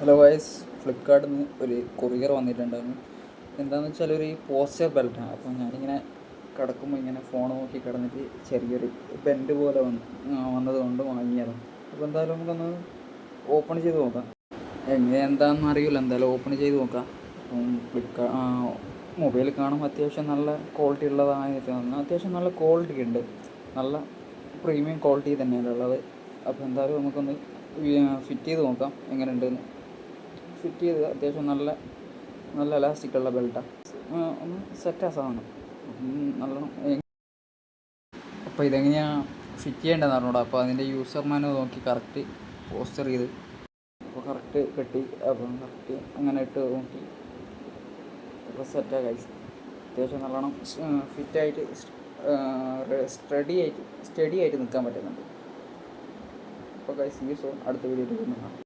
Hello guys ഫ്ലിപ്കാർട്ടിൽ നിന്ന് ഒരു കൊറിയർ വന്നിട്ടുണ്ടായിരുന്നു. എന്താണെന്ന് വെച്ചാൽ ഒരു പോസ്റ്റർ ബെൽറ്റാണ് അപ്പോൾ ഞാനിങ്ങനെ കിടക്കുമ്പോൾ ഇങ്ങനെ ഫോൺ നോക്കി കിടന്നിട്ട് ചെറിയൊരു ബെൻഡ് പോലെ വന്ന് വന്നതുകൊണ്ട് വന്നത് കൊണ്ട് വാങ്ങിയതാണ് അപ്പോൾ എന്തായാലും നമുക്കൊന്ന് ഓപ്പൺ ചെയ്ത് നോക്കാം. എങ്ങനെ എന്താണെന്ന് അറിയില്ല. എന്തായാലും ഓപ്പൺ ചെയ്ത് നോക്കാം. അപ്പം മൊബൈൽ കാണും അത്യാവശ്യം നല്ല ക്വാളിറ്റി ഉള്ളതായിട്ട് തോന്നുന്നു അത്യാവശ്യം നല്ല ക്വാളിറ്റി ഉണ്ട്. നല്ല പ്രീമിയം ക്വാളിറ്റി തന്നെയാണ് ഉള്ളത്. അപ്പോൾ എന്തായാലും നമുക്കൊന്ന് ഫിറ്റ് ചെയ്ത് നോക്കാം. എങ്ങനെ ഉണ്ടെന്ന് ഫിറ്റ് ചെയ്ത് അത്യാവശ്യം നല്ല നല്ല എലാസ്റ്റിക് ഉള്ള ബെൽറ്റാണ് ഒന്ന് സെറ്റാ സാധനം. നല്ലോണം അപ്പോൾ ഇതെങ്ങനെയാണ് ഫിറ്റ് ചെയ്യേണ്ടതെന്ന് അറിഞ്ഞൂടാ. അപ്പോൾ അതിന്റെ യൂസർ മാനുവൽ നോക്കി കറക്റ്റ് പോസ്റ്റർ ചെയ്ത്. അപ്പോൾ കറക്റ്റ് കെട്ടി അപ്പം കറക്റ്റ് അങ്ങനെ ഇട്ട് നോക്കി. അപ്പോൾ സെറ്റാ കഴിച്ച് അത്യാവശ്യം നല്ലോണം ഫിറ്റായിട്ട് സ്റ്റഡി ആയിട്ട് സ്റ്റഡി ആയിട്ട് നിൽക്കാൻ പറ്റുന്നുണ്ട്. അപ്പോൾ കഴിച്ച് യൂസ് അടുത്ത വീഡിയോയിൽ കാണാം.